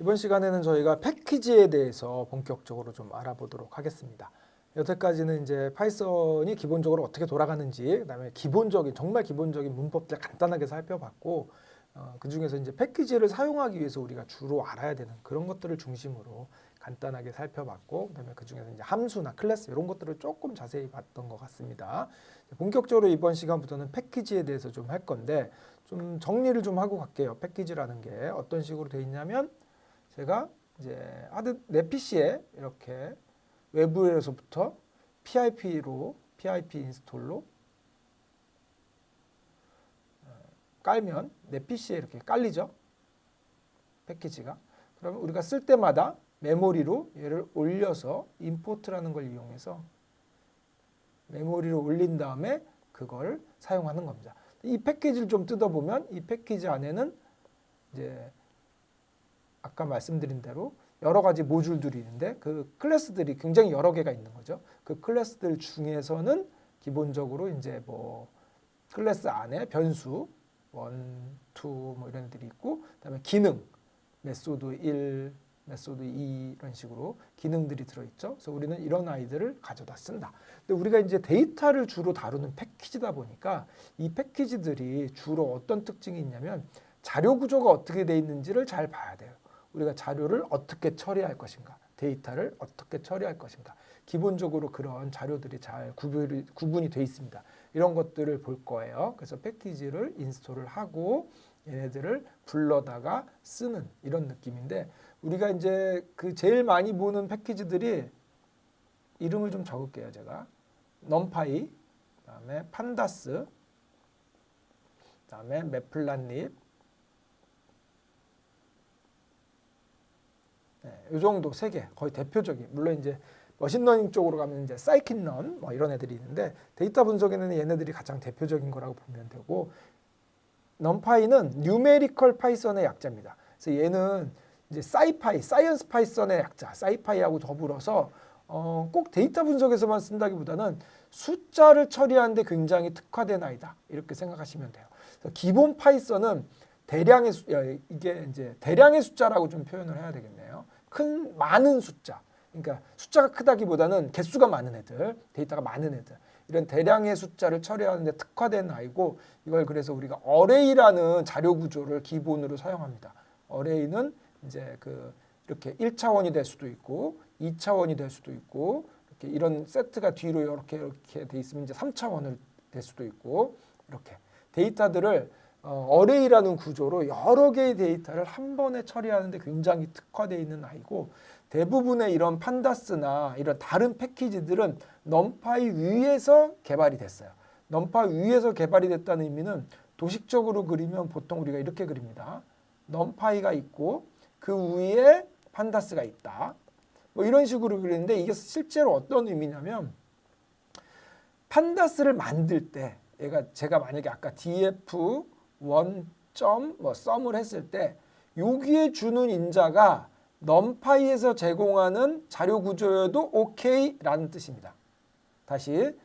이번 시간에는 저희가 패키지에 대해서 본격적으로 좀 알아보도록 하겠습니다. 여태까지는 이제 파이썬이 기본적으로 어떻게 돌아가는지, 그다음에 기본적인 정말 기본적인 문법들 간단하게 살펴봤고, 어, 그 중에서 이제 패키지를 사용하기 위해서 우리가 주로 알아야 되는 그런 것들을 중심으로 간단하게 살펴봤고, 그다음에 그 중에서 이제 함수나 클래스 이런 것들을 조금 자세히 봤던 것 같습니다. 본격적으로 이번 시간부터는 패키지에 대해서 좀 할 건데, 좀 정리를 좀 하고 갈게요. 패키지라는 게 어떤 식으로 돼 있냐면 제가 이제 하드 내 PC에 이렇게 외부에서부터 PIP로 PIP 인스톨로 어, 깔면 내 PC에 이렇게 깔리죠. 패키지가. 그러면 우리가 쓸 때마다 메모리로 얘를 올려서 임포트라는 걸 이용해서 메모리로 올린 다음에 그걸 사용하는 겁니다. 이 패키지를 좀 뜯어보면 이 패키지 안에는 이제 아까 말씀드린 대로 여러 가지 모듈들이 있는데 그 클래스들이 굉장히 여러 개가 있는 거죠. 그 클래스들 중에서는 기본적으로 이제 뭐 클래스 안에 변수 원, 투 뭐 이런 애들이 있고 그다음에 기능 메소드 1, 메소드 2 이런 식으로 기능들이 들어 있죠. 그래서 우리는 이런 아이들을 가져다 쓴다. 근데 우리가 이제 데이터를 주로 다루는 패키지다 보니까 이 패키지들이 주로 어떤 특징이 있냐면 자료 구조가 어떻게 돼 있는지를 잘 봐야 돼요. 우리가 자료를 어떻게 처리할 것인가, 데이터를 어떻게 처리할 것인가. 기본적으로 그런 자료들이 잘 구분이, 구분이 돼 있습니다. 이런 것들을 볼 거예요. 그래서 패키지를 인스톨을 하고 얘네들을 불러다가 쓰는 이런 느낌인데 우리가 이제 그 제일 많이 보는 패키지들이 이름을 좀 적을게요, 제가. 넘파이, 그다음에 판다스, 그다음에 매플란립, 네, 이 정도 세 개 거의 대표적인 물론 이제 머신러닝 쪽으로 가면 이제 사이킨런 뭐 이런 애들이 있는데 데이터 분석에는 얘네들이 가장 대표적인 거라고 보면 되고 넘파이는 뉴메리컬 파이썬의 약자입니다. 그래서 얘는 이제 사이파이, 사이언스 파이썬의 약자, 사이파이하고 더불어서 어, 꼭 데이터 분석에서만 쓴다기보다는 숫자를 처리하는데 굉장히 특화된 아이다 이렇게 생각하시면 돼요. 그래서 기본 파이썬은 대량의 수, 야, 이게 이제 대량의 숫자라고 좀 표현을 해야 되겠네요. 큰 많은 숫자. 그러니까 숫자가 크다기보다는 개수가 많은 애들, 데이터가 많은 애들. 이런 대량의 숫자를 처리하는 데 특화된 아이고 이걸 그래서 우리가 어레이라는 자료 구조를 기본으로 사용합니다. 어레이는 이제 그 이렇게 1차원이 될 수도 있고 2차원이 될 수도 있고 이렇게 이런 세트가 뒤로 이렇게 이렇게 돼 있으면 이제 3차원을 될 수도 있고 이렇게 데이터들을 어, 어레이라는 구조로 여러 개의 데이터를 한 번에 처리하는데 굉장히 특화되어 있는 아이고 대부분의 이런 판다스나 이런 다른 패키지들은 넘파이 위에서 개발이 됐어요. 넘파이 위에서 개발이 됐다는 의미는 도식적으로 그리면 보통 우리가 이렇게 그립니다. 넘파이가 있고 그 위에 판다스가 있다. 뭐 이런 식으로 그리는데 이게 실제로 어떤 의미냐면 판다스를 만들 때 얘가 제가 만약에 아까 df 원점 뭐 썸을 했을 때 여기에 주는 인자가 넘파이에서 제공하는 자료 구조여도 오케이라는 뜻입니다. 다시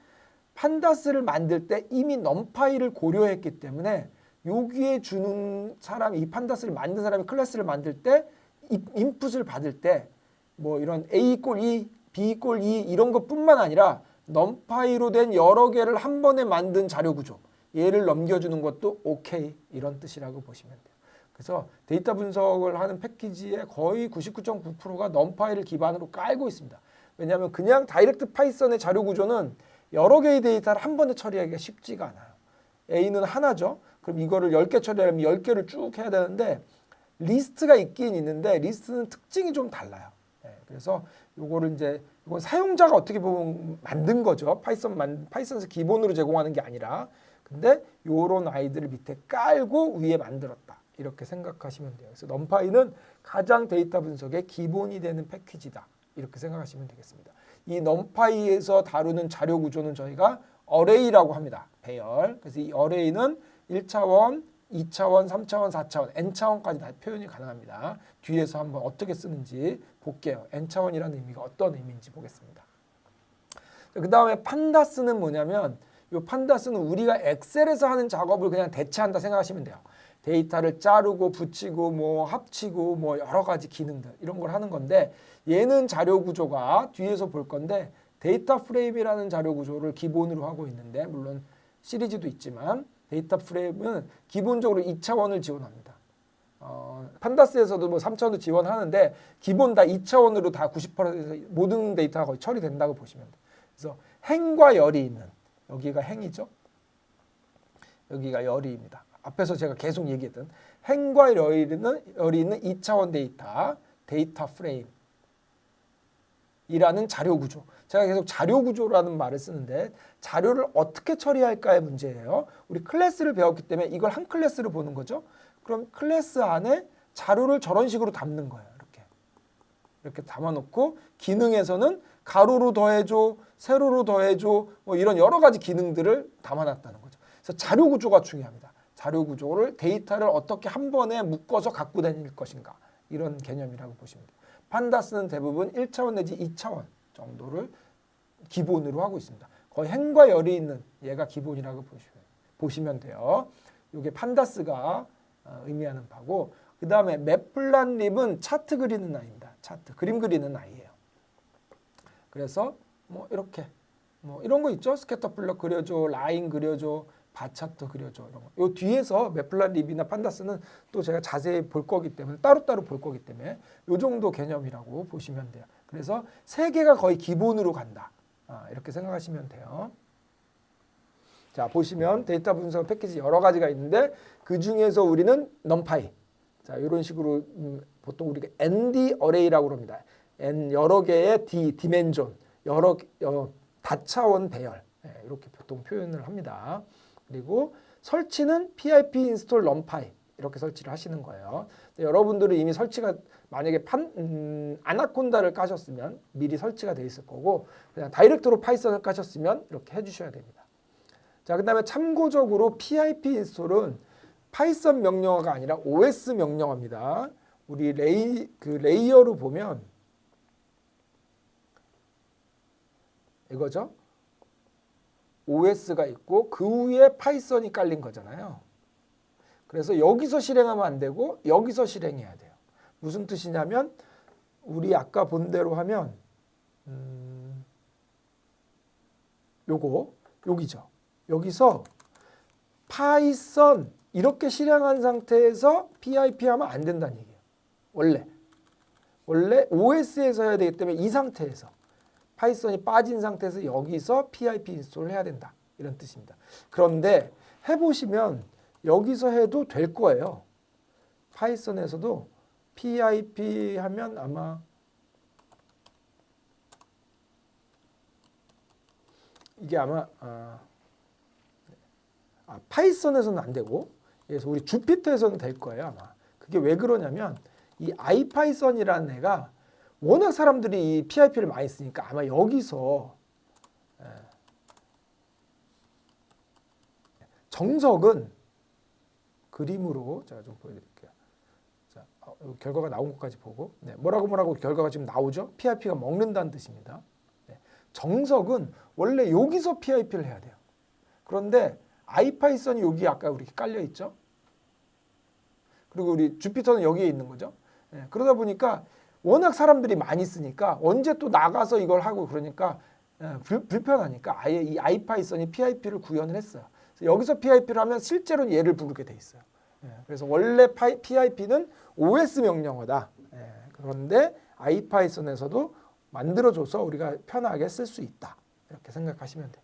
판다스를 만들 때 이미 넘파이를 고려했기 때문에 여기에 주는 사람 이 판다스를 만든 사람이 클래스를 만들 때 인풋을 받을 때 뭐 이런 A 이꼴 2, B 이꼴 2 이런 것뿐만 아니라 넘파이로 된 여러 개를 한 번에 만든 자료 구조 얘를 넘겨주는 것도 오케이 이런 뜻이라고 보시면 돼요. 그래서 데이터 분석을 하는 패키지의 거의 99.9%가 넘파이를 기반으로 깔고 있습니다. 왜냐하면 그냥 다이렉트 파이썬의 자료 구조는 여러 개의 데이터를 한 번에 처리하기가 쉽지가 않아요. A는 하나죠. 그럼 이거를 10개 처리하려면 10개를 쭉 해야 되는데 리스트가 있긴 있는데 리스트는 특징이 좀 달라요. 네, 그래서 요거를 이제 이건 사용자가 어떻게 보면 만든 거죠. 파이썬 만 파이썬에서 기본으로 제공하는 게 아니라 근데 요런 아이들을 밑에 깔고 위에 만들었다. 이렇게 생각하시면 돼요. 그래서 넘파이는 가장 데이터 분석의 기본이 되는 패키지다. 이렇게 생각하시면 되겠습니다. 이 넘파이에서 다루는 자료 구조는 저희가 어레이라고 합니다. 배열. 그래서 이 어레이는 1차원, 2차원, 3차원, 4차원, n차원까지 다 표현이 가능합니다. 뒤에서 한번 어떻게 쓰는지 볼게요. n차원이라는 의미가 어떤 의미인지 보겠습니다. 그 다음에 판다스는 뭐냐면 이 판다스는 우리가 엑셀에서 하는 작업을 그냥 대체한다 생각하시면 돼요. 데이터를 자르고 붙이고 뭐 합치고 뭐 여러 가지 기능들 이런 걸 하는 건데 얘는 자료 구조가 뒤에서 볼 건데 데이터 프레임이라는 자료 구조를 기본으로 하고 있는데 물론 시리즈도 있지만 데이터 프레임은 기본적으로 2차원을 지원합니다. 어, 판다스에서도 뭐 3차원도 지원하는데 기본 다 2차원으로 다 90% 모든 데이터가 거의 처리된다고 보시면 돼요. 그래서 행과 열이 있는 여기가 행이죠. 여기가 열이입니다. 앞에서 제가 계속 얘기했던 행과 열이 있는 열이 있는 2차원 데이터 데이터 프레임 이라는 자료 구조. 제가 계속 자료 구조라는 말을 쓰는데 자료를 어떻게 처리할까의 문제예요. 우리 클래스를 배웠기 때문에 이걸 한 클래스로 보는 거죠. 그럼 클래스 안에 자료를 저런 식으로 담는 거예요. 이렇게. 이렇게 담아놓고 기능에서는 가로로 더해줘, 세로로 더해줘, 뭐 이런 여러 가지 기능들을 담아놨다는 거죠. 그래서 자료 구조가 중요합니다. 자료 구조를 데이터를 어떻게 한 번에 묶어서 갖고 다닐 것인가 이런 개념이라고 보시면 돼요. 판다스는 대부분 1차원 내지 2차원 정도를 기본으로 하고 있습니다. 거의 행과 열이 있는 얘가 기본이라고 보시면, 보시면 돼요. 이게 판다스가 어, 의미하는 바고 그 다음에 맵플란립은 차트 그리는 아이입니다. 차트 그림 그리는 아이예요. 그래서 뭐 이렇게 뭐 이런 거 있죠. 스캐터 플럭 그려줘, 라인 그려줘, 바 차트 그려줘 이런 거. 요 뒤에서 맵플란립이나 판다스는 또 제가 자세히 볼 거기 때문에 따로따로 볼 거기 때문에 요 정도 개념이라고 보시면 돼요. 그래서 세 개가 거의 기본으로 간다. 아, 이렇게 생각하시면 돼요. 자 보시면 데이터 분석 패키지 여러 가지가 있는데 그 중에서 우리는 넘파이 자 이런 식으로 음, 보통 우리가 ND 어레이라고 합니다. N 여러 개의 D 디멘전 여러 어, 다차원 배열 예, 이렇게 보통 표현을 합니다. 그리고 설치는 PIP 인스톨 넘파이 이렇게 설치를 하시는 거예요. 여러분들은 이미 설치가 만약에 판, 음, 아나콘다를 까셨으면 미리 설치가 돼 있을 거고 그냥 다이렉트로 파이썬을 까셨으면 이렇게 해주셔야 됩니다. 자, 그 다음에 참고적으로 PIP 인스톨은 파이썬 명령어가 아니라 OS 명령어입니다. 우리 레이 그 레이어로 보면 이거죠. OS가 있고 그 위에 파이썬이 깔린 거잖아요. 그래서 여기서 실행하면 안 되고 여기서 실행해야 돼요. 무슨 뜻이냐면 우리 아까 본 대로 하면 음, 요거 여기죠. 여기서 파이썬 이렇게 실행한 상태에서 PIP 하면 안 된다는 얘기예요. 원래 원래 OS에서 해야 되기 때문에 이 상태에서 파이썬이 빠진 상태에서 여기서 PIP 인스톨을 해야 된다. 이런 뜻입니다. 그런데 해보시면 여기서 해도 될 거예요. 파이썬에서도 PIP 하면 아마 이게 아마 아, 아, 파이썬에서는 안 되고 그래서 우리 주피터에서는 될 거예요 아마. 그게 왜 그러냐면 이 아이파이썬이라는 애가 워낙 사람들이 이 PIP를 많이 쓰니까 아마 여기서 예. 정석은 그림으로 제가 좀 보여드릴게요. 자, 어, 결과가 나온 것까지 보고 네, 뭐라고 뭐라고 결과가 지금 나오죠? PIP가 먹는다는 뜻입니다. 네, 정석은 원래 여기서 PIP를 해야 돼요. 그런데 아이파이썬이 여기 아까 우리 깔려 있죠? 그리고 우리 주피터는 여기에 있는 거죠. 네, 그러다 보니까 워낙 사람들이 많이 쓰니까 언제 또 나가서 이걸 하고 그러니까 예, 불, 불편하니까 아예 이 아이파이썬이 PIP를 구현을 했어요. 여기서 PIP를 하면 실제로는 얘를 부르게 돼 있어요. 예, 그래서 원래 PIP는 OS 명령어다. 예, 그런데 아이파이썬에서도 만들어줘서 우리가 편하게 쓸 수 있다. 이렇게 생각하시면 돼요.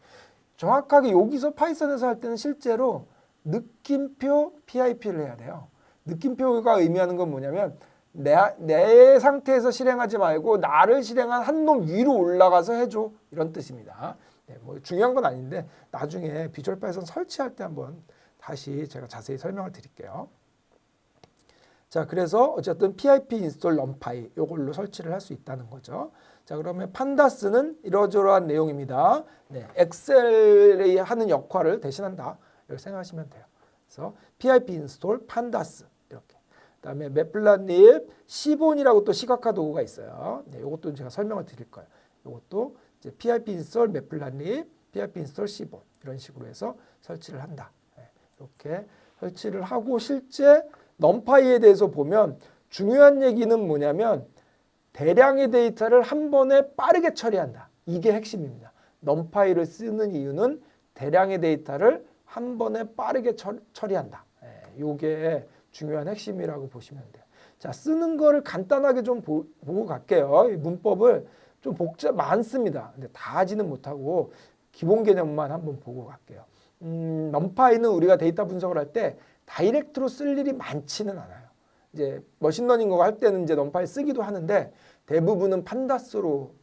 정확하게 여기서 파이썬에서 할 때는 실제로 느낌표 PIP를 해야 돼요. 느낌표가 의미하는 건 뭐냐면 내, 내 상태에서 실행하지 말고 나를 실행한 한 놈 위로 올라가서 해줘 이런 뜻입니다. 네, 뭐 중요한 건 아닌데 나중에 비주얼 파이썬 설치할 때 한번 다시 제가 자세히 설명을 드릴게요. 자, 그래서 어쨌든 PIP 인스톨 넘파이 요걸로 설치를 할 수 있다는 거죠. 자, 그러면 판다스는 이러저러한 내용입니다. 네, 엑셀이 하는 역할을 대신한다. 이렇게 생각하시면 돼요. 그래서 PIP 인스톨 판다스 이렇게. 그다음에 맵플란립 시본이라고 또 시각화 도구가 있어요. 네, 이것도 제가 설명을 드릴 거예요. 이것도 이제 PIP 인스톨 맵플란립, PIP 인스톨 시본 이런 식으로 해서 설치를 한다. 네, 이렇게 설치를 하고 실제 넘파이에 대해서 보면 중요한 얘기는 뭐냐면 대량의 데이터를 한 번에 빠르게 처리한다. 이게 핵심입니다. 넘파이를 쓰는 이유는 대량의 데이터를 한 번에 빠르게 처, 처리한다. 예, 요게 중요한 핵심이라고 보시면 돼요. 자, 쓰는 거를 간단하게 좀 보, 고 갈게요. 이 문법을 좀 복잡 많습니다. 근데 다 하지는 못하고 기본 개념만 한번 보고 갈게요. 음, 넘파이는 우리가 데이터 분석을 할 때 다이렉트로 쓸 일이 많지는 않아요. 이제 머신러닝 할 때는 이제 넘파이 쓰기도 하는데 대부분은 판다스로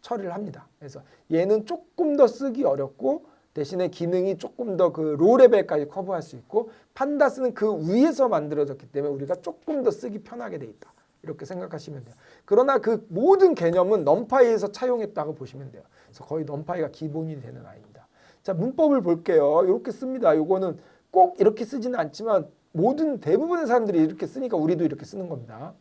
처리를 합니다. 그래서 얘는 조금 더 쓰기 어렵고 대신에 기능이 조금 더 그 로 레벨까지 커버할 수 있고 판다스는 그 위에서 만들어졌기 때문에 우리가 조금 더 쓰기 편하게 돼 있다. 이렇게 생각하시면 돼요. 그러나 그 모든 개념은 넘파이에서 차용했다고 보시면 돼요. 그래서 거의 넘파이가 기본이 되는 아이입니다. 자, 문법을 볼게요. 이렇게 씁니다. 요거는 꼭 이렇게 쓰지는 않지만 모든 대부분의 사람들이 이렇게 쓰니까 우리도 이렇게 쓰는 겁니다.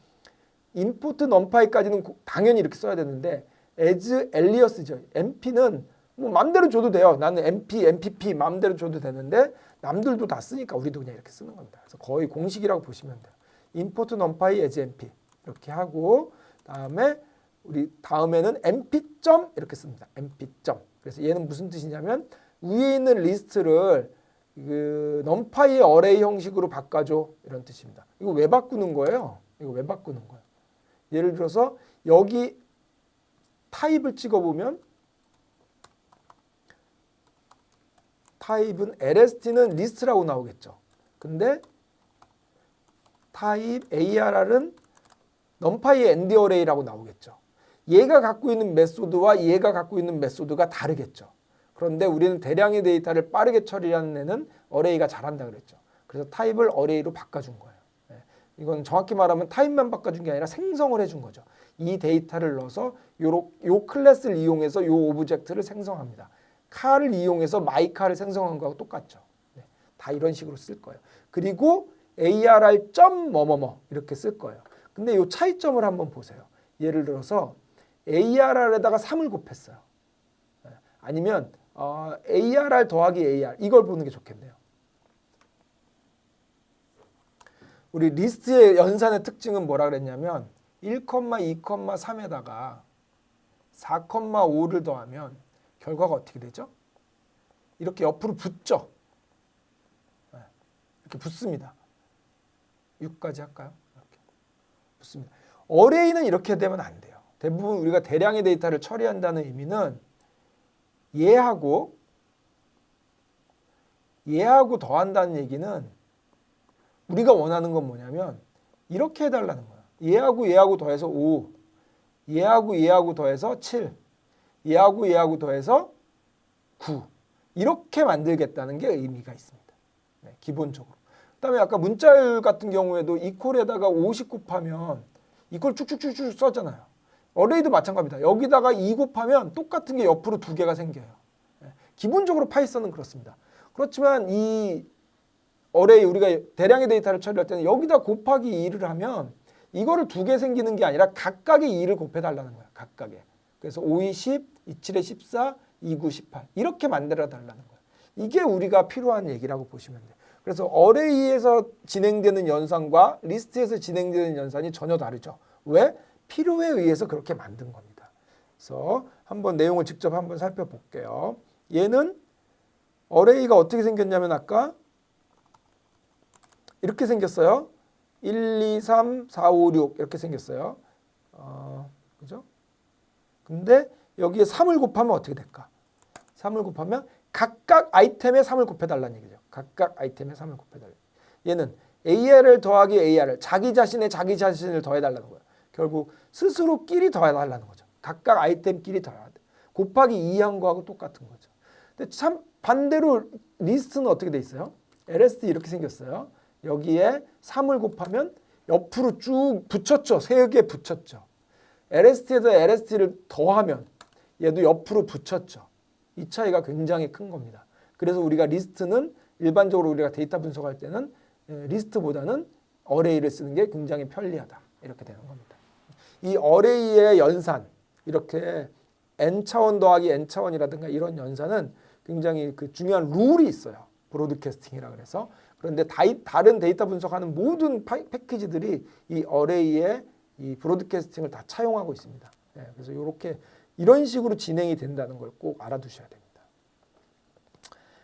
임포트 넘파이까지는 당연히 이렇게 써야 되는데 as alias죠. MP는 뭐 맘대로 줘도 돼요. 나는 MP, MPP 맘대로 줘도 되는데 남들도 다 쓰니까 우리도 그냥 이렇게 쓰는 겁니다. 그래서 거의 공식이라고 보시면 돼요. import numpy as mp 이렇게 하고 다음에 우리 다음에는 mp 점 이렇게 씁니다. mp 점. 그래서 얘는 무슨 뜻이냐면 위에 있는 리스트를 그 numpy의 어레이 형식으로 바꿔줘 이런 뜻입니다. 이거 왜 바꾸는 거예요? 이거 왜 바꾸는 거예요? 예를 들어서 여기 타입을 찍어보면 타입은 lst는 리스트라고 나오겠죠. 근데 타입 ARR은 넘파이의 엔드 어레이라고 나오겠죠. 얘가 갖고 있는 메소드와 얘가 갖고 있는 메소드가 다르겠죠. 그런데 우리는 대량의 데이터를 빠르게 처리하는 애는 어레이가 잘한다 그랬죠. 그래서 타입을 어레이로 바꿔준 거예요. 네. 이건 정확히 말하면 타입만 바꿔준 게 아니라 생성을 해준 거죠. 이 데이터를 넣어서 요요 요 클래스를 이용해서 요 오브젝트를 생성합니다. 카를 이용해서 마이 카를 생성한 거하고 똑같죠. 네. 다 이런 식으로 쓸 거예요. 그리고 ARR 점 뭐뭐뭐 이렇게 쓸 거예요. 근데 요 차이점을 한번 보세요. 예를 들어서 ARR에다가 3을 곱했어요. 네. 아니면 어, ARR 더하기 AR 이걸 보는 게 좋겠네요. 우리 리스트의 연산의 특징은 뭐라 그랬냐면 1,2,3에다가 4,5를 더하면 결과가 어떻게 되죠? 이렇게 옆으로 붙죠. 네. 이렇게 붙습니다. 6까지 할까요? 이렇게 붙습니다. 어레이는 이렇게 되면 안 돼요. 대부분 우리가 대량의 데이터를 처리한다는 의미는 얘하고 얘하고 더한다는 얘기는 우리가 원하는 건 뭐냐면 이렇게 해달라는 거야. 얘하고 얘하고 더해서 5, 얘하고 얘하고 더해서 7, 얘하고 얘하고 더해서 9 이렇게 만들겠다는 게 의미가 있습니다. 네, 기본적으로. 그다음에 아까 문자열 같은 경우에도 이퀄에다가 50 곱하면 이퀄 쭉쭉쭉쭉 썼잖아요. 어레이도 마찬가지입니다. 여기다가 2 곱하면 똑같은 게 옆으로 두 개가 생겨요. 네, 기본적으로 파이썬은 그렇습니다. 그렇지만 이 어레이 우리가 대량의 데이터를 처리할 때는 여기다 곱하기 2를 하면 이거를 두 개 생기는 게 아니라 각각의 2를 곱해 달라는 거예요. 각각의. 그래서 5, 2, 10, 2, 7에 14, 2, 9, 18 이렇게 만들어 달라는 거예요. 이게 우리가 필요한 얘기라고 보시면 돼요. 그래서 어레이에서 진행되는 연산과 리스트에서 진행되는 연산이 전혀 다르죠. 왜? 필요에 의해서 그렇게 만든 겁니다. 그래서 한번 내용을 직접 한번 살펴볼게요. 얘는 어레이가 어떻게 생겼냐면 아까 이렇게 생겼어요. 1, 2, 3, 4, 5, 6 이렇게 생겼어요. 어, 그죠? 근데 여기에 3을 곱하면 어떻게 될까? 3을 곱하면 각각 아이템에 3을 곱해달라는 얘기죠. 각각 아이템에 3을 곱해달라. 얘는 AR을 더하기 AR을 자기 자신의 자기 자신을 더해달라는 거예요. 결국 스스로끼리 더해달라는 거죠. 각각 아이템끼리 더해야 돼. 곱하기 2한 거하고 똑같은 거죠. 근데 참 반대로 리스트는 어떻게 돼 있어요? LSD 이렇게 생겼어요. 여기에 3을 곱하면 옆으로 쭉 붙였죠. 세 개 붙였죠. LST에서 LST를 더하면 얘도 옆으로 붙였죠. 이 차이가 굉장히 큰 겁니다. 그래서 우리가 리스트는 일반적으로 우리가 데이터 분석할 때는 리스트보다는 어레이를 쓰는 게 굉장히 편리하다. 이렇게 되는 겁니다. 이 어레이의 연산 이렇게 n 차원 더하기 n 차원이라든가 이런 연산은 굉장히 그 중요한 룰이 있어요. 브로드캐스팅이라 그래서 그런데 다이, 다른 데이터 분석하는 모든 파, 패키지들이 이 어레이의 이 브로드캐스팅을 다 차용하고 있습니다. 예, 그래서 이렇게 이런 식으로 진행이 된다는 걸 꼭 알아두셔야 됩니다.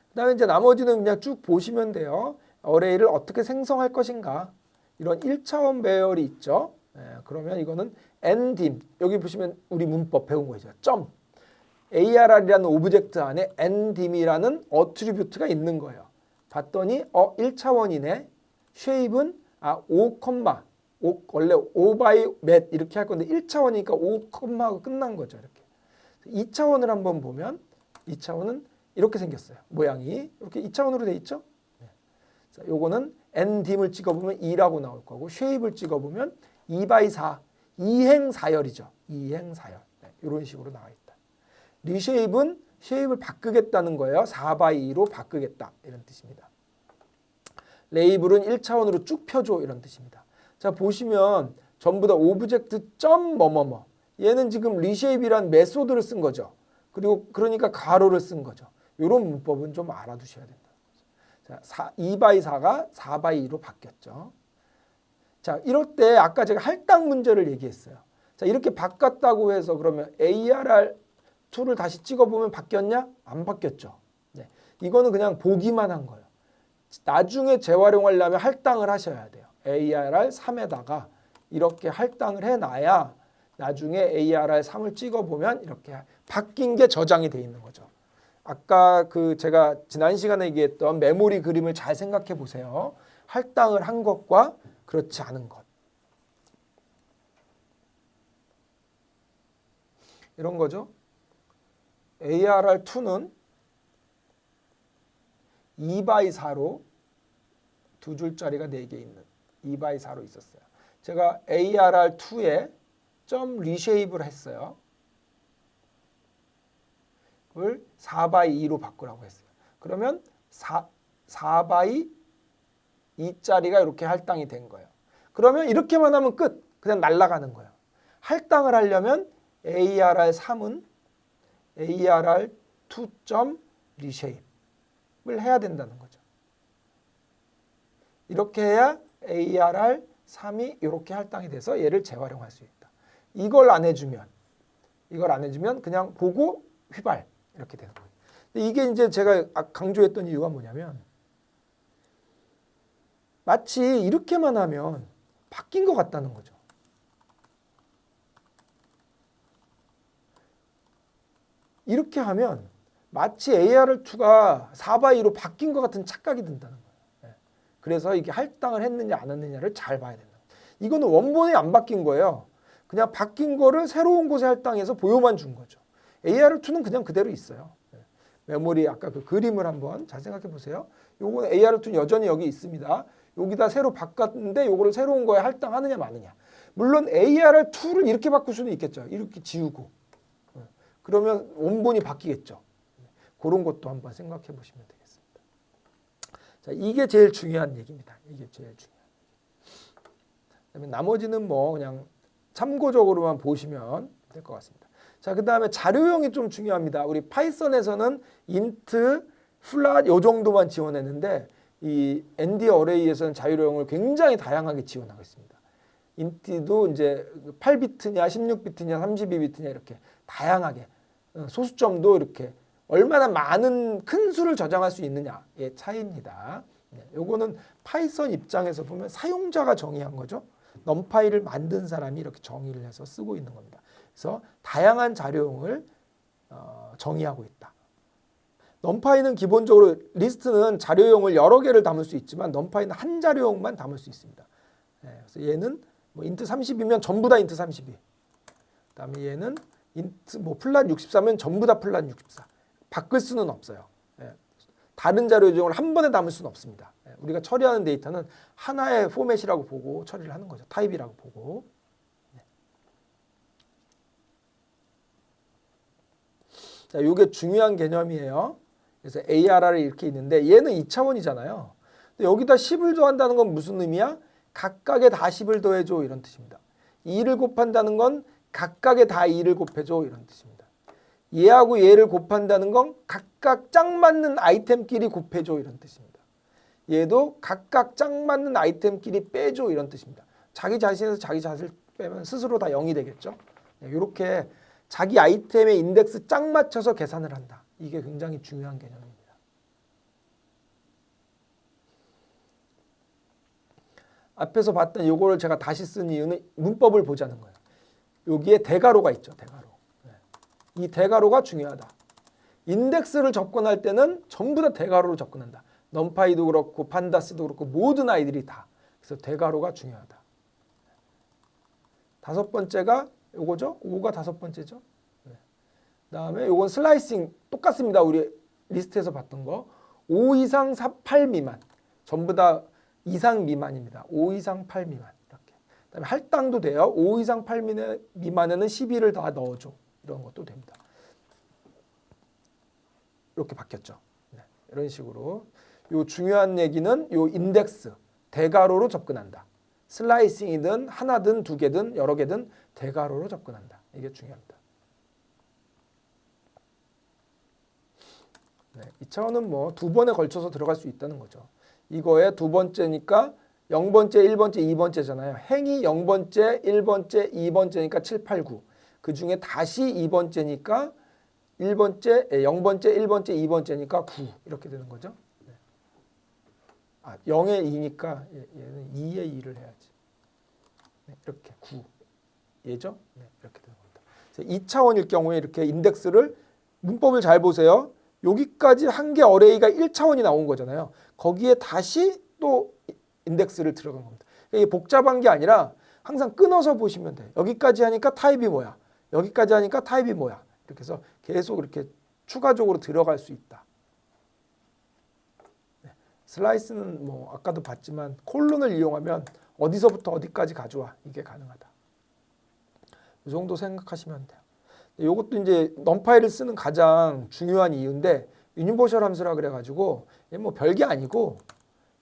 그 다음에 이제 나머지는 그냥 쭉 보시면 돼요. 어레이를 어떻게 생성할 것인가 이런 1차원 배열이 있죠. 예, 그러면 이거는 ndim 여기 보시면 우리 문법 배운 거죠. 점 ARR이라는 오브젝트 안에 ndim이라는 어트리뷰트가 있는 거예요. 봤더니 어 1차원이네. 쉐입은 아 5, 5 원래 5 바이 몇 이렇게 할 건데 1차원이니까 5, 콤마가 끝난 거죠. 이렇게. 2차원을 한번 보면 2차원은 이렇게 생겼어요. 모양이 이렇게 2차원으로 돼 있죠. 네. 자, 요거는 ndim을 찍어보면 2라고 나올 거고 쉐입을 찍어보면 2 바이 4 이행 사열이죠. 이행 사열 네, 이런 식으로 나와 있다. 리쉐입은 쉐입을 바꾸겠다는 거예요. 4 바이 2로 바꾸겠다 이런 뜻입니다. 레이블은 1차원으로 쭉 펴줘 이런 뜻입니다. 자 보시면 전부 다 오브젝트 점 뭐뭐뭐 얘는 지금 리쉐입이란 메소드를 쓴 거죠. 그리고 그러니까 가로를 쓴 거죠. 이런 문법은 좀 알아두셔야 된다. 자, 4, 2 바이 4가 4 바이 2로 바뀌었죠. 자, 이럴 때 아까 제가 할당 문제를 얘기했어요. 자, 이렇게 바꿨다고 해서 그러면 ARR 2를 다시 찍어보면 바뀌었냐? 안 바뀌었죠. 네. 이거는 그냥 보기만 한 거예요. 나중에 재활용하려면 할당을 하셔야 돼요. ARR 3에다가 이렇게 할당을 해놔야 나중에 ARR 3을 찍어 보면 이렇게 바뀐 게 저장이 돼 있는 거죠. 아까 그 제가 지난 시간에 얘기했던 메모리 그림을 잘 생각해 보세요. 할당을 한 것과 그렇지 않은 것. 이런 거죠. ARR2는 2 바이 4로 두 줄짜리가 4개 있는 2 바이 4로 있었어요. 제가 ARR2에 점 리쉐입을 했어요. 을 4 바이 2로 바꾸라고 했어요. 그러면 4, 4 바이 2짜리가 이렇게 할당이 된 거예요. 그러면 이렇게만 하면 끝. 그냥 날아가는 거예요. 할당을 하려면 ARR 3은 ARR 2점 리쉐입을 해야 된다는 거죠. 이렇게 해야 ARR 3이 이렇게 할당이 돼서 얘를 재활용할 수 있다. 이걸 안 해주면 이걸 안 해주면 그냥 보고 휘발 이렇게 되는 거예요. 이게 이제 제가 아, 강조했던 이유가 뭐냐면 마치 이렇게만 하면 바뀐 것 같다는 거죠. 이렇게 하면 마치 ARR2가 4바이로 바뀐 것 같은 착각이 든다는 거예요. 예. 그래서 이게 할당을 했느냐 안 했느냐를 잘 봐야 된다. 이거는 원본이 안 바뀐 거예요. 그냥 바뀐 거를 새로운 곳에 할당해서 보여만 준 거죠. AR2는 그냥 그대로 있어요. 예. 메모리 아까 그 그림을 한번 잘 생각해 보세요. 요거는 AR2는 여전히 여기 있습니다. 여기다 새로 바꿨는데 요거를 새로운 거에 할당하느냐 마느냐. 물론 AR2를 이렇게 바꿀 수는 있겠죠. 이렇게 지우고. 예. 그러면 원본이 바뀌겠죠. 그런 것도 한번 생각해 보시면 되겠습니다. 자, 이게 제일 중요한 얘기입니다. 이게 제일 중요한. 나머지는 뭐 그냥 참고적으로만 보시면 될 것 같습니다. 자, 그 다음에 자료형이 좀 중요합니다. 우리 파이썬에서는 int, 플랫 요 정도만 지원했는데 이 ND 어레이에서는 자료형을 굉장히 다양하게 지원하고 있습니다. int도 이제 8비트냐, 16비트냐, 32비트냐 이렇게 다양하게 어, 소수점도 이렇게 얼마나 많은 큰 수를 저장할 수 있느냐의 차이입니다. 네, 요거는 파이썬 입장에서 보면 사용자가 정의한 거죠. 넘파이를 만든 사람이 이렇게 정의를 해서 쓰고 있는 겁니다. 그래서 다양한 자료용을 어, 정의하고 있다. 넘파이는 기본적으로 리스트는 자료용을 여러 개를 담을 수 있지만 넘파이는 한 자료용만 담을 수 있습니다. 네, 그래서 얘는 뭐 인트 30이면 전부 다 인트 32. 그다음에 얘는 인트 뭐 플랫 64면 전부 다 플랫 64. 바꿀 수는 없어요. 예. 다른 자료 요정을 한 번에 담을 수는 없습니다. 예. 우리가 처리하는 데이터는 하나의 포맷이라고 보고 처리를 하는 거죠. 타입이라고 보고. 네. 자, 이게 중요한 개념이에요. 그래서 ARR이 이렇게 있는데 얘는 2차원이잖아요. 근데 여기다 10을 더한다는 건 무슨 의미야? 각각에 다 10을 더해줘 이런 뜻입니다. 2를 곱한다는 건 각각에 다 2를 곱해줘 이런 뜻입니다. 얘하고 얘를 곱한다는 건 각각 짝 맞는 아이템끼리 곱해줘 이런 뜻입니다. 얘도 각각 짝 맞는 아이템끼리 빼줘 이런 뜻입니다. 자기 자신에서 자기 자신을 빼면 스스로 다 0이 되겠죠. 이렇게 자기 아이템의 인덱스 짝 맞춰서 계산을 한다. 이게 굉장히 중요한 개념입니다. 앞에서 봤던 요거를 제가 다시 쓴 이유는 문법을 보자는 거예요. 여기에 대가로가 있죠. 대가로. 네. 이 대가로가 중요하다. 인덱스를 접근할 때는 전부 다 대가로로 접근한다. 넘파이도 그렇고 판다스도 그렇고 모든 아이들이 다. 그래서 대가로가 중요하다. 다섯 번째가 요거죠. 5가 다섯 번째죠. 네. 그다음에 요건 슬라이싱 똑같습니다. 우리 리스트에서 봤던 거. 5 이상 4, 8 미만. 전부 다 이상 미만입니다. 5 이상 8 미만. 이렇게. 그다음에 할당도 돼요. 5 이상 8 미만- 미만에는 12를 다 넣어 줘. 이런 것도 됩니다. 이렇게 바뀌었죠. 네, 이런 식으로 요 중요한 얘기는 요 인덱스 대가로로 접근한다. 슬라이싱이든 하나든 두 개든 여러 개든 대가로로 접근한다. 이게 중요합니다. 네, 이 차원은 뭐 두 번에 걸쳐서 들어갈 수 있다는 거죠. 이거의 두 번째니까 0번째, 1번째, 2번째잖아요. 행이 0번째, 1번째, 2번째니까 7, 8, 9. 그 중에 다시 2번째니까 1번째, 0번째, 1번째, 2번째니까 9 이렇게 되는 거죠. 네. 아, 0의 2니까 얘는 2의 2를 해야지. 네, 이렇게 9 얘죠. 네, 이렇게 되는 겁니다. 2차원일 경우에 이렇게 인덱스를 문법을 잘 보세요. 여기까지 한 개 어레이가 1차원이 나온 거잖아요. 거기에 다시 또 인덱스를 들어간 겁니다. 이게 복잡한 게 아니라 항상 끊어서 보시면 돼요. 여기까지 하니까 타입이 뭐야? 여기까지 하니까 타입이 뭐야? 이렇게 해서 계속 이렇게 추가적으로 들어갈 수 있다. 네. 슬라이스는 뭐 아까도 봤지만 콜론을 이용하면 어디서부터 어디까지 가져와 이게 가능하다. 이 정도 생각하시면 돼요. 이것도 이제 넘파이를 쓰는 가장 중요한 이유인데 유니버셜 함수라 그래가지고 뭐 별게 아니고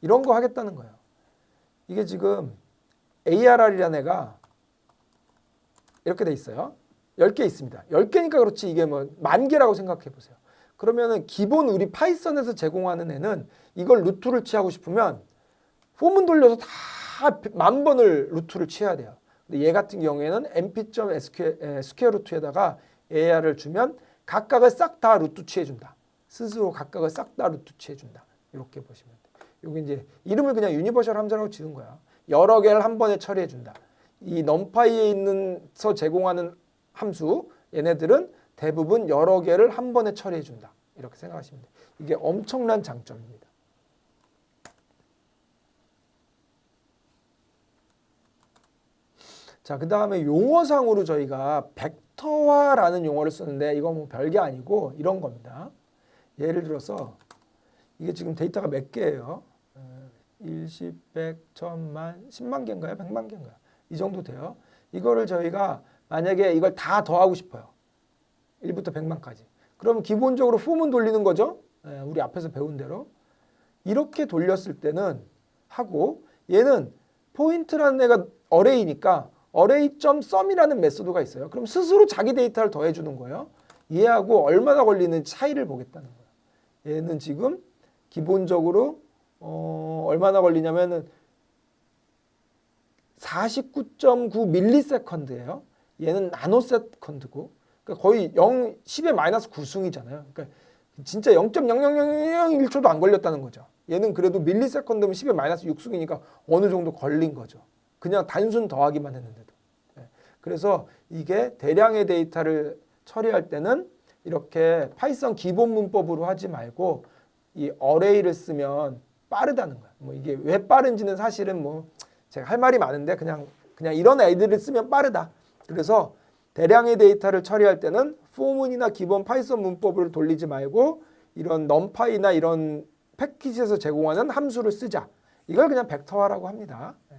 이런 거 하겠다는 거예요. 이게 지금 ARR이라는 애가 이렇게 돼 있어요. 10개 있습니다. 10개니까 그렇지 이게 뭐 만 개라고 생각해 보세요. 그러면은 기본 우리 파이썬에서 제공하는 애는 이걸 루트를 취하고 싶으면 폼은 돌려서 다 만 번을 루트를 취해야 돼요. 근데 얘 같은 경우에는 mp.square 루트에다가 AR을 주면 각각을 싹 다 루트 취해 준다. 스스로 각각을 싹 다 루트 취해 준다. 이렇게 보시면 돼. 여기 이제 이름을 그냥 유니버셜 함수라고 지은 거야. 여러 개를 한 번에 처리해 준다. 이 넘파이에 있는서 제공하는 함수 얘네들은 대부분 여러 개를 한 번에 처리해 준다. 이렇게 생각하시면 돼요. 이게 엄청난 장점입니다. 자, 그 다음에 용어상으로 저희가 벡터화라는 용어를 쓰는데 이건 뭐 별게 아니고 이런 겁니다. 예를 들어서 이게 지금 데이터가 몇 개예요? 어, 일십, 백, 천만, 십만 개인가요? 백만 개인가요? 이 정도 돼요. 이거를 저희가 만약에 이걸 다 더하고 싶어요. 1부터 100만까지. 그러면 기본적으로 폼은 돌리는 거죠. 예, 우리 앞에서 배운 대로. 이렇게 돌렸을 때는 하고 얘는 포인트라는 애가 어레이니까 어레이.sum이라는 메소드가 있어요. 그럼 스스로 자기 데이터를 더해 주는 거예요. 얘하고 얼마나 걸리는 차이를 보겠다는 거예요. 얘는 지금 기본적으로 어, 얼마나 걸리냐면은 49.9 밀리세컨드예요. 얘는 나노세컨드고 그러니까 거의 0, 10의 마이너스 9승이잖아요. 그러니까 진짜 0.00001초도 안 걸렸다는 거죠. 얘는 그래도 밀리세컨드면 10의 마이너스 6승이니까 어느 정도 걸린 거죠. 그냥 단순 더하기만 했는데도. 네. 그래서 이게 대량의 데이터를 처리할 때는 이렇게 파이썬 기본 문법으로 하지 말고 이 어레이를 쓰면 빠르다는 거야. 뭐 이게 왜 빠른지는 사실은 뭐 제가 할 말이 많은데 그냥 그냥 이런 애들을 쓰면 빠르다. 그래서 대량의 데이터를 처리할 때는 포문이나 기본 파이썬 문법을 돌리지 말고 이런 넘파이나 이런 패키지에서 제공하는 함수를 쓰자. 이걸 그냥 벡터화라고 합니다. 네.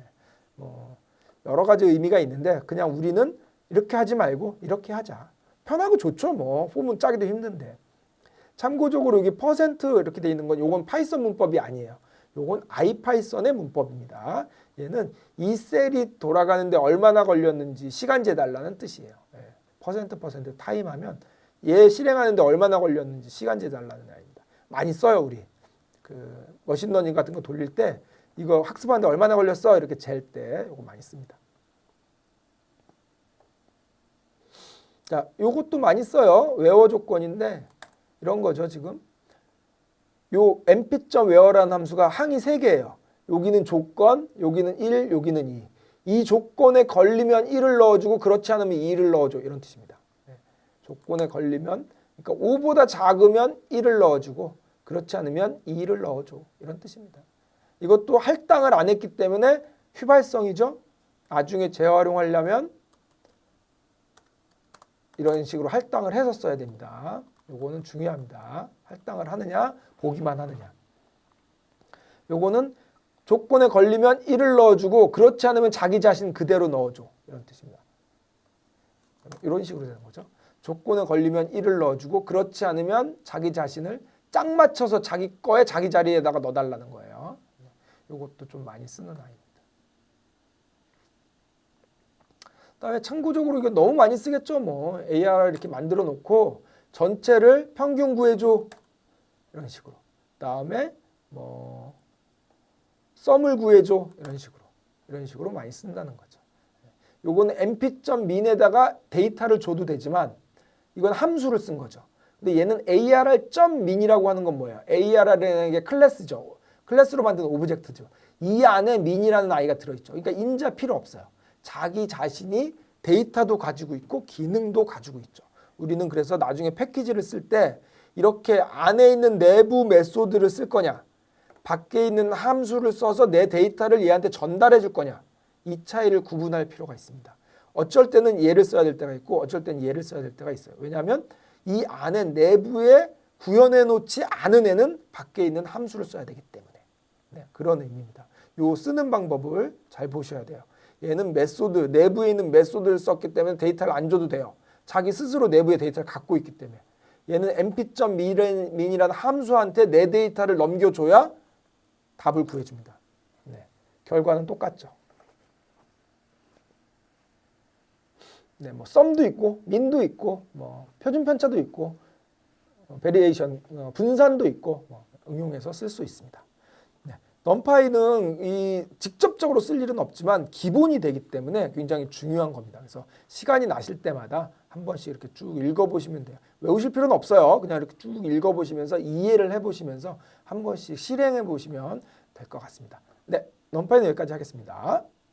뭐 여러 가지 의미가 있는데 그냥 우리는 이렇게 하지 말고 이렇게 하자. 편하고 좋죠. 뭐 포문 짜기도 힘든데. 참고적으로 여기 퍼센트 이렇게 돼 있는 건 요건 파이썬 문법이 아니에요. 요건 아이파이썬의 문법입니다. 얘는 이 셀이 돌아가는데 얼마나 걸렸는지 시간제 달라는 뜻이에요. 예. 퍼센트 퍼센트 타임 하면 얘 실행하는데 얼마나 걸렸는지 시간제 달라는 아입니다. 많이 써요 우리. 그 머신러닝 같은 거 돌릴 때 이거 학습하는데 얼마나 걸렸어 이렇게 잴 때 이거 많이 씁니다. 자, 요것도 많이 써요. 웨어 조건인데 이런 거죠, 지금. 요 mp.where라는 함수가 항이 세 개예요. 여기는 조건, 여기는 1, 여기는 2. 이 조건에 걸리면 1을 넣어주고 그렇지 않으면 2를 넣어줘 이런 뜻입니다. 네. 조건에 걸리면 그러니까 5보다 작으면 1을 넣어주고 그렇지 않으면 2를 넣어줘 이런 뜻입니다. 이것도 할당을 안 했기 때문에 휘발성이죠. 나중에 재활용하려면 이런 식으로 할당을 해서 써야 됩니다. 요거는 중요합니다. 할당을 하느냐, 보기만 하느냐. 요거는 조건에 걸리면 1을 넣어주고 그렇지 않으면 자기 자신 그대로 넣어줘. 이런 뜻입니다. 이런 식으로 되는 거죠. 조건에 걸리면 1을 넣어주고 그렇지 않으면 자기 자신을 짝 맞춰서 자기 거에 자기 자리에다가 넣어달라는 거예요. 요것도 좀 많이 쓰는 아이입니다. 그다음에 참고적으로 이거 너무 많이 쓰겠죠. 뭐 AR 이렇게 만들어 놓고 전체를 평균 구해줘 이런 식으로. 그다음에 뭐 썸을 구해줘 이런 식으로 이런 식으로 많이 쓴다는 거죠. 요거는 mp.min에다가 데이터를 줘도 되지만 이건 함수를 쓴 거죠. 근데 얘는 arr.min이라고 하는 건 뭐예요? arr라는 게 클래스죠. 클래스로 만든 오브젝트죠. 이 안에 min이라는 아이가 들어있죠. 그러니까 인자 필요 없어요. 자기 자신이 데이터도 가지고 있고 기능도 가지고 있죠. 우리는 그래서 나중에 패키지를 쓸 때 이렇게 안에 있는 내부 메소드를 쓸 거냐 밖에 있는 함수를 써서 내 데이터를 얘한테 전달해 줄 거냐 이 차이를 구분할 필요가 있습니다. 어쩔 때는 얘를 써야 될 때가 있고 어쩔 때는 얘를 써야 될 때가 있어요. 왜냐하면 이 안에 내부에 구현해 놓지 않은 애는 밖에 있는 함수를 써야 되기 때문에 네, 그런 의미입니다. 요 쓰는 방법을 잘 보셔야 돼요. 얘는 메소드 내부에 있는 메소드를 썼기 때문에 데이터를 안 줘도 돼요. 자기 스스로 내부의 데이터를 갖고 있기 때문에 얘는 mp.min이라는 함수한테 내 데이터를 넘겨줘야 답을 구해줍니다. 네, 결과는 똑같죠. 네, 뭐 썸도 있고 민도 있고 뭐 표준 편차도 있고 어, 베리에이션 어, 분산도 있고 뭐 응용해서 쓸 수 있습니다. 네, 넘파이는 이 직접적으로 쓸 일은 없지만 기본이 되기 때문에 굉장히 중요한 겁니다. 그래서 시간이 나실 때마다 한 번씩 이렇게 쭉 읽어보시면 돼요. 외우실 필요는 없어요. 그냥 이렇게 쭉 읽어보시면서 이해를 해보시면서 한 번씩 실행해 보시면 될 것 같습니다. 네, 넘파이는 여기까지 하겠습니다.